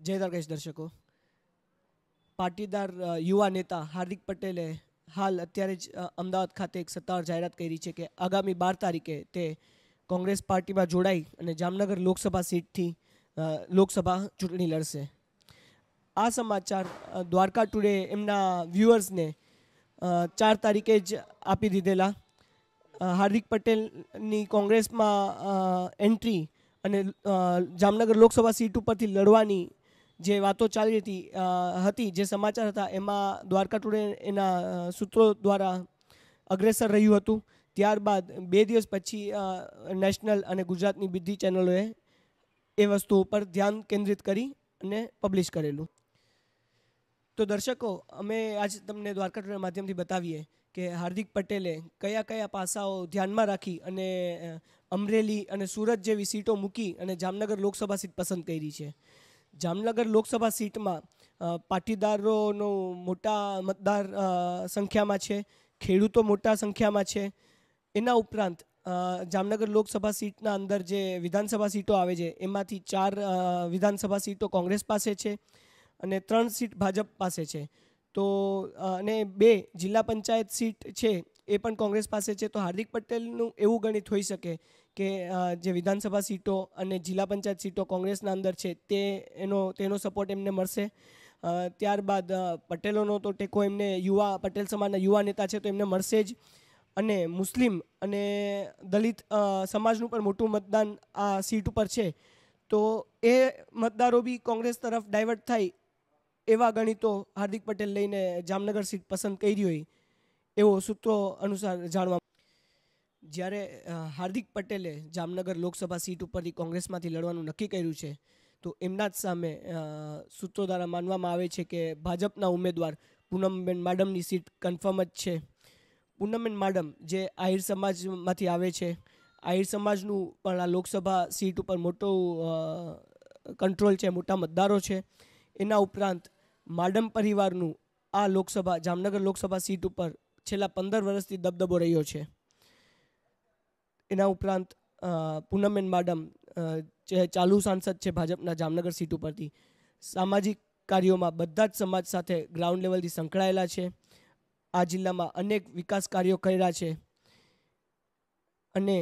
જય દ્વારકાશ દર્શકો. પાટીદાર યુવા નેતા હાર્દિક પટેલે હાલ અત્યારે જ અમદાવાદ ખાતે એક સત્તાવાર જાહેરાત કરી છે કે આગામી બાર તારીખે તે કોંગ્રેસ પાર્ટીમાં જોડાઈ અને જામનગર લોકસભા સીટથી લોકસભા ચૂંટણી લડશે. આ સમાચાર દ્વારકા ટુડે એમના વ્યૂઅર્સને ચાર તારીખે જ આપી દીધેલા. હાર્દિક પટેલની કોંગ્રેસમાં એન્ટ્રી અને જામનગર લોકસભા સીટ ઉપરથી લડવાની જે વાતો ચાલી હતી હતી, જે સમાચાર હતા, એમાં દ્વારકા ટુડે એના સૂત્રો દ્વારા અગ્રેસર રહ્યું હતું. ત્યારબાદ બે દિવસ પછી નેશનલ અને ગુજરાતની બીજી ચેનલોએ એ વસ્તુ ઉપર ધ્યાન કેન્દ્રિત કરી અને પબ્લિશ કરેલું. તો દર્શકો, અમે આજ તમને દ્વારકા ટુડે માધ્યમથી બતાવીએ કે હાર્દિક પટેલે કયા કયા પાસાઓ ધ્યાનમાં રાખી અને અમરેલી અને સુરત જેવી સીટો મૂકી અને જામનગર લોકસભા સીટ પસંદ કરી છે. જામનગર લોકસભા સીટમાં પાટીદારોનો મોટા મતદાર સંખ્યામાં છે, ખેડૂતો મોટા સંખ્યામાં છે. એના ઉપરાંત જામનગર લોકસભા સીટના અંદર જે વિધાનસભા સીટો આવે છે, એમાંથી ચાર વિધાનસભા સીટો કોંગ્રેસ પાસે છે અને ત્રણ સીટ ભાજપ પાસે છે. તો અને બે જિલ્લા પંચાયત સીટ છે, એ પણ કોંગ્રેસ પાસે છે. તો હાર્દિક પટેલનું એવું ગણિત હોઈ શકે કે જે વિધાનસભા સીટો અને જિલ્લા પંચાયત સીટો કોંગ્રેસના અંદર છે, તે એનો, તેનો સપોર્ટ એમને મળશે. ત્યારબાદ પટેલોનો તો ટેકો એમને યુવા, પટેલ સમાજના યુવા નેતા છે તો એમને મળશે જ. અને મુસ્લિમ અને દલિત સમાજનું પણ મોટું મતદાન આ સીટ ઉપર છે. તો એ મતદારો બી કોંગ્રેસ તરફ ડાયવર્ટ થાય એવા ગણિતો હાર્દિક પટેલ લઈને જામનગર સીટ પસંદ કરી હોય એવો સૂત્રો અનુસાર જાણવા જ્યારે હાર્દિક પટેલે જામનગર લોકસભા સીટ ઉપરથી કોંગ્રેસમાંથી લડવાનું નક્કી કર્યું છે, તો એમના જ સામે સૂત્રો દ્વારા માનવામાં આવે છે કે ભાજપના ઉમેદવાર પૂનમબેન માડમની સીટ કન્ફર્મ જ છે. પૂનમબેન માડમ જે આહિર સમાજમાંથી આવે છે, આહિર સમાજનું પણ આ લોકસભા સીટ ઉપર મોટું કંટ્રોલ છે, મોટા મતદારો છે, એના ઉપરાંત માડમ પરિવારનું આ લોકસભા, જામનગર લોકસભા સીટ ઉપર છેલ્લા પંદર વર્ષથી દબદબો રહ્યો છે. એના ઉપરાંત અ, પૂનમબેન માડમ જે ચાલુ સાંસદ છે ભાજપના જામનગર સીટ ઉપરથી. સામાજિક કાર્યોમાં બધા જ સમાજ સાથે ગ્રાઉન્ડ લેવલથી સંકળાયેલા છે. આ જિલ્લામાં અનેક વિકાસ કાર્યો કર્યા છે. અને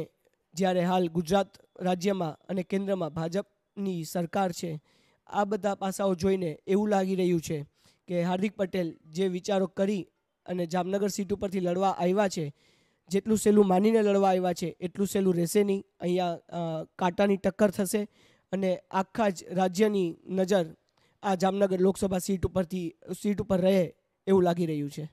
જ્યારે હાલ ગુજરાત રાજ્યમાં અને કેન્દ્રમાં ભાજપની સરકાર છે આ બધા પાસાઓ જોઈને એવું લાગી રહ્યું છે કે હાર્દિક પટેલ જે વિચારો કરી અને જામનગર સીટ ઉપરથી લડવા આવ્યા છે જેટલું સહેલું માનીને લડવા આવ્યા છે, એટલું સહેલું રહેશે નહીં. અહીંયા કાંટાની ટક્કર થશે અને આખા જ રાજ્યની નજર આ જામનગર લોકસભા સીટ ઉપરથી, સીટ ઉપર રહે એવું લાગી રહ્યું છે.